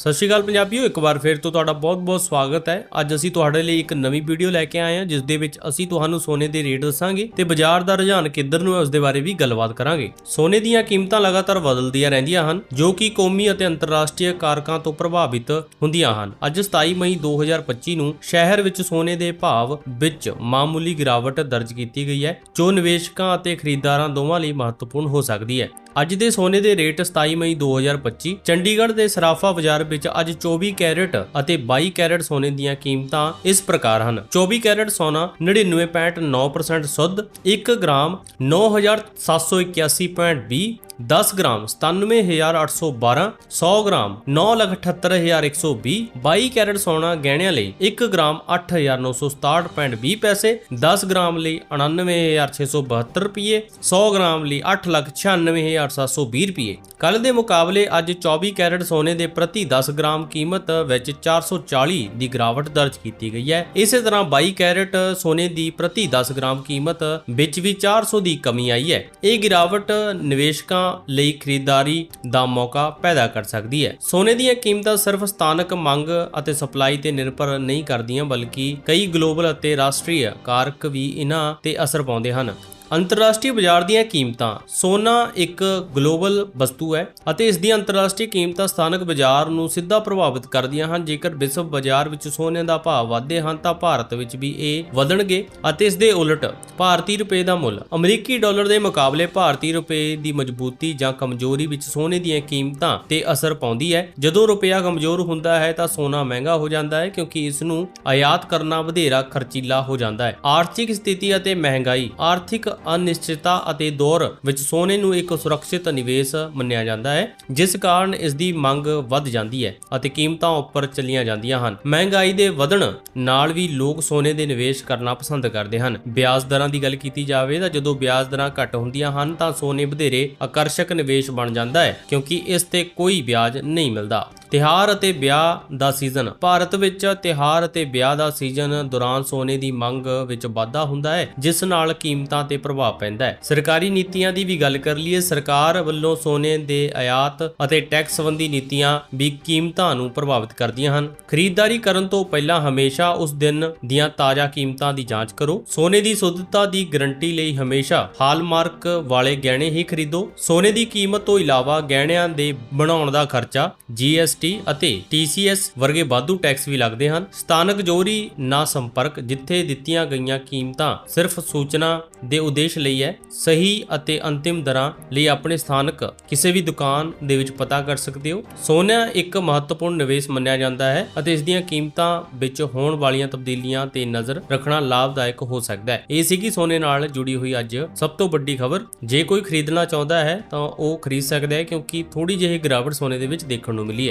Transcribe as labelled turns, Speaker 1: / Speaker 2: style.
Speaker 1: ਸਤਿ ਸ਼੍ਰੀ ਅਕਾਲ ਪੰਜਾਬੀਓ, ਇੱਕ ਵਾਰ ਫਿਰ ਤੋਂ ਤੁਹਾਡਾ ਬਹੁਤ-ਬਹੁਤ ਸਵਾਗਤ ਹੈ। ਅੱਜ ਅਸੀਂ ਤੁਹਾਡੇ ਲਈ ਇੱਕ ਨਵੀਂ ਵੀਡੀਓ ਲੈ ਕੇ ਆਏ ਹਾਂ ਜਿਸ ਦੇ ਵਿੱਚ ਅਸੀਂ ਤੁਹਾਨੂੰ ਸੋਨੇ ਦੇ ਰੇਟ ਦੱਸਾਂਗੇ ਤੇ ਬਾਜ਼ਾਰ ਦਾ ਰੁਝਾਨ ਕਿੱਧਰ ਨੂੰ ਹੈ ਉਸ ਦੇ ਬਾਰੇ ਵੀ ਗੱਲਬਾਤ ਕਰਾਂਗੇ। ਸੋਨੇ ਦੀਆਂ ਕੀਮਤਾਂ ਲਗਾਤਾਰ ਬਦਲਦੀਆਂ ਰਹਿੰਦੀਆਂ ਹਨ, ਜੋ ਕਿ ਕੌਮੀ ਅਤੇ ਅੰਤਰਰਾਸ਼ਟਰੀ ਕਾਰਕਾਂ ਤੋਂ ਪ੍ਰਭਾਵਿਤ ਹੁੰਦੀਆਂ ਹਨ। ਅੱਜ 27 ਮਈ 2025 ਨੂੰ ਸ਼ਹਿਰ ਵਿੱਚ ਸੋਨੇ ਦੇ ਭਾਵ ਵਿੱਚ ਮਾਮੂਲੀ ਗਿਰਾਵਟ ਦਰਜ ਕੀਤੀ ਗਈ ਹੈ, ਜੋ ਨਿਵੇਸ਼ਕਾਂ ਅਤੇ ਖਰੀਦਦਾਰਾਂ ਦੋਵਾਂ ਲਈ ਮਹੱਤਵਪੂਰਨ ਹੋ ਸਕਦੀ ਹੈ। ਅੱਜ ਦੇ ਸੋਨੇ ਦੇ ਰੇਟ 27 ਮਈ 2025 ਚੰਡੀਗੜ੍ਹ ਦੇ ਸਰਾਫਾ ਬਾਜ਼ਾਰ ਵਿੱਚ ਅੱਜ 24 ਕੈਰਟ ਅਤੇ 22 ਕੈਰਟ ਸੋਨੇ ਦੀਆਂ ਕੀਮਤਾਂ ਇਸ ਪ੍ਰਕਾਰ ਹਨ। 24 ਕੈਰਟ ਸੋਨਾ 99.9% ਸ਼ੁੱਧ 1 ਗ੍ਰਾਮ 9781.20 10 ਗ੍ਰਾਮ 97812 100 ਗ੍ਰਾਮ 978120 22 ਕੈਰਟ ਸੋਨਾ ਗਹਿਣਿਆਂ ਲਈ 1 ਗ੍ਰਾਮ 8967.20 ਪੈਸੇ 10 ਗ੍ਰਾਮ ਲਈ 99672 ਰੁਪਏ 100 ਗ੍ਰਾਮ ਲਈ 896720 ਰੁਪਏ ਕੱਲ ਦੇ ਮੁਕਾਬਲੇ ਅੱਜ 24 ਕੈਰਟ ਸੋਨੇ ਦੇ ਪ੍ਰਤੀ 10 ਗ੍ਰਾਮ ਕੀਮਤ ਵਿੱਚ 440 ਦੀ ਗਿਰਾਵਟ ਦਰਜ ਕੀਤੀ ਗਈ ਹੈ। ਇਸੇ ਤਰ੍ਹਾਂ 22 ਕੈਰਟ ਸੋਨੇ ਦੀ ਪ੍ਰਤੀ 10 ਗ੍ਰਾਮ ਕੀਮਤ ਵਿੱਚ ਵੀ 400 ਦੀ ਕਮੀ ਆਈ ਹੈ। ਇਹ ਗਿਰਾਵਟ ਨਿਵੇਸ਼ਕਾਂ ਲਈ ਖਰੀਦਦਾਰੀ ਦਾ ਮੌਕਾ ਪੈਦਾ ਕਰ ਸਕਦੀ ਹੈ। ਸੋਨੇ ਦੀਆਂ ਕੀਮਤਾਂ ਸਿਰਫ ਸਥਾਨਕ ਮੰਗ ਅਤੇ ਸਪਲਾਈ ਤੇ ਨਿਰਭਰ ਨਹੀਂ ਕਰਦੀਆਂ, ਬਲਕਿ ਕਈ ਗਲੋਬਲ ਅਤੇ ਰਾਸ਼ਟਰੀ ਕਾਰਕ ਵੀ ਇਹਨਾਂ ਤੇ ਅਸਰ ਪਾਉਂਦੇ ਹਨ। ਅੰਤਰਰਾਸ਼ਟਰੀ ਬਾਜ਼ਾਰ ਦੀਆਂ ਕੀਮਤਾਂ। ਸੋਨਾ ਇੱਕ ਗਲੋਬਲ ਵਸਤੂ ਹੈ ਅਤੇ ਇਸ ਦੀਆਂ ਅੰਤਰਰਾਸ਼ਟਰੀ ਕੀਮਤਾਂ ਸਥਾਨਕ ਬਾਜ਼ਾਰ ਨੂੰ ਸਿੱਧਾ ਪ੍ਰਭਾਵਿਤ ਕਰਦੀਆਂ ਹਨ। ਜੇਕਰ ਵਿਸ਼ਵ ਬਾਜ਼ਾਰ ਵਿੱਚ ਸੋਨੇ ਦਾ ਭਾਅ ਵਧਦੇ ਹਨ, ਤਾਂ ਭਾਰਤ ਵਿੱਚ ਵੀ ਇਹ ਵਧਣਗੇ ਅਤੇ ਇਸ ਦੇ ਉਲਟ ਭਾਰਤੀ ਰੁਪਏ ਦਾ ਮੁੱਲ, ਅਮਰੀਕੀ ਡਾਲਰ ਦੇ ਮੁਕਾਬਲੇ ਭਾਰਤੀ ਰੁਪਏ ਦੀ ਮਜ਼ਬੂਤੀ ਜਾਂ ਕਮਜ਼ੋਰੀ ਵਿੱਚ ਸੋਨੇ ਦੀਆਂ ਕੀਮਤਾਂ ਤੇ ਅਸਰ ਪਾਉਂਦੀ ਹੈ। ਜਦੋਂ ਰੁਪਇਆ ਕਮਜ਼ੋਰ ਹੁੰਦਾ ਹੈ, ਤਾਂ ਸੋਨਾ ਮਹਿੰਗਾ ਹੋ ਜਾਂਦਾ ਹੈ ਕਿਉਂਕਿ ਇਸ ਨੂੰ ਆਯਾਤ ਕਰਨਾ ਵਧੇਰਾ ਖਰਚੀਲਾ ਹੋ ਜਾਂਦਾ ਹੈ। ਆਰਥਿਕ ਸਥਿਤੀ ਅਤੇ ਮਹਿੰਗਾਈ, ਆਰਥਿਕ ਅਨਿਸ਼ਚਿਤਤਾ ਅਤੇ ਦੌਰ ਵਿੱਚ ਸੋਨੇ ਨੂੰ ਇੱਕ ਸੁਰੱਖਿਅਤ ਨਿਵੇਸ਼ ਮੰਨਿਆ ਜਾਂਦਾ ਹੈ, ਜਿਸ ਕਾਰਨ ਇਸ ਦੀ ਮੰਗ ਵੱਧ ਜਾਂਦੀ ਹੈ ਅਤੇ ਕੀਮਤਾਂ ਉੱਪਰ ਚੱਲੀਆਂ ਜਾਂਦੀਆਂ ਹਨ। ਮਹਿੰਗਾਈ ਦੇ ਵਧਣ ਨਾਲ ਵੀ ਲੋਕ ਸੋਨੇ ਦੇ ਨਿਵੇਸ਼ ਕਰਨਾ ਪਸੰਦ ਕਰਦੇ ਹਨ। ਵਿਆਜ ਦਰਾਂ ਦੀ ਗੱਲ ਕੀਤੀ ਜਾਵੇ ਤਾਂ ਜਦੋਂ ਵਿਆਜ ਦਰਾਂ ਘੱਟ ਹੁੰਦੀਆਂ ਹਨ ਤਾਂ ਸੋਨੇ ਵਧੇਰੇ ਆਕਰਸ਼ਕ ਨਿਵੇਸ਼ ਬਣ ਜਾਂਦਾ ਹੈ, ਕਿਉਂਕਿ ਇਸ ਤੇ ਕੋਈ ਵਿਆਜ ਨਹੀਂ ਮਿਲਦਾ। ਤਿਹਾਰ ਅਤੇ ਵਿਆਹ ਦਾ ਸੀਜ਼ਨ। ਭਾਰਤ ਵਿੱਚ ਤਿਹਾਰ ਅਤੇ ਵਿਆਹ ਦਾ ਸੀਜ਼ਨ ਦੌਰਾਨ ਸੋਨੇ ਦੀ ਮੰਗ ਵਿੱਚ ਵਾਧਾ ਹੁੰਦਾ ਹੈ, ਜਿਸ ਨਾਲ ਕੀਮਤਾਂ ਤੇ ਪ੍ਰਭਾਵ ਪੈਂਦਾ ਹੈ। ਸਰਕਾਰੀ ਨੀਤੀਆਂ ਦੀ ਵੀ ਗੱਲ ਕਰ ਲਈਏ, ਸਰਕਾਰ ਵੱਲੋਂ ਸੋਨੇ ਦੇ ਆਯਾਤ ਅਤੇ ਟੈਕਸ ਸੰਬੰਧੀ ਨੀਤੀਆਂ ਵੀ ਕੀਮਤਾਂ ਨੂੰ ਪ੍ਰਭਾਵਿਤ ਕਰਦੀਆਂ ਹਨ। ਖਰੀਦਦਾਰੀ ਕਰਨ ਤੋਂ ਪਹਿਲਾਂ ਹਮੇਸ਼ਾ ਉਸ ਦਿਨ ਦੀਆਂ ਤਾਜ਼ਾ ਕੀਮਤਾਂ ਦੀ ਜਾਂਚ ਕਰੋ। ਸੋਨੇ ਦੀ ਸ਼ੁੱਧਤਾ ਦੀ ਗਾਰੰਟੀ ਲਈ ਹਮੇਸ਼ਾ ਹਾਲਮਾਰਕ ਵਾਲੇ ਗਹਿਣੇ ਹੀ ਖਰੀਦੋ। ਸੋਨੇ ਦੀ ਕੀਮਤ ਤੋਂ ਇਲਾਵਾ ਗਹਿਣਿਆਂ ਦੇ ਬਣਾਉਣ ਦਾ ਖਰਚਾ GST ਅਤੇ TCS ਵਰਗੇ ਵਾਧੂ ਟੈਕਸ ਵੀ ਲੱਗਦੇ ਹਨ। ਸਥਾਨਕ ਜੋਰੀ ਨਾ ਸੰਪਰਕ ਜਿੱਥੇ ਦਿੱਤੀਆਂ ਗਈਆਂ ਕੀਮਤਾਂ ਸਿਰਫ ਸੂਚਨਾ ਦੇ ਉਦੇਸ਼ ਲਈ ਹੈ, ਸਹੀ ਅਤੇ ਅੰਤਿਮ ਦਰਾਂ ਲਈ ਆਪਣੇ ਸਥਾਨਕ ਕਿਸੇ ਵੀ ਦੁਕਾਨ ਦੇ ਵਿੱਚ ਪਤਾ ਕਰ ਸਕਦੇ ਹੋ। ਸੋਨਾ ਇੱਕ ਮਹੱਤਵਪੂਰਨ ਨਿਵੇਸ਼ ਮੰਨਿਆ ਜਾਂਦਾ ਹੈ ਅਤੇ ਇਸ ਦੀਆਂ ਕੀਮਤਾਂ ਵਿੱਚ ਹੋਣ ਵਾਲੀਆਂ ਤਬਦੀਲੀਆਂ ਤੇ ਨਜ਼ਰ ਰੱਖਣਾ ਲਾਭਦਾਇਕ ਹੋ ਸਕਦਾ ਹੈ। ਇਹ ਸੀਗੀ ਸੋਨੇ ਨਾਲ ਜੁੜੀ ਹੋਈ ਅੱਜ ਸਭ ਤੋਂ ਵੱਡੀ ਖਬਰ। ਜੇ ਕੋਈ ਖਰੀਦਣਾ ਚਾਹੁੰਦਾ ਹੈ ਤਾਂ ਉਹ ਖਰੀਦ ਸਕਦਾ ਹੈ ਕਿਉਂਕਿ ਥੋੜੀ ਜਿਹੀ ਗਿਰਾਵਟ ਸੋਨੇ ਦੇ ਵਿੱਚ ਦੇਖਣ ਨੂੰ ਮਿਲੀ ਹੈ।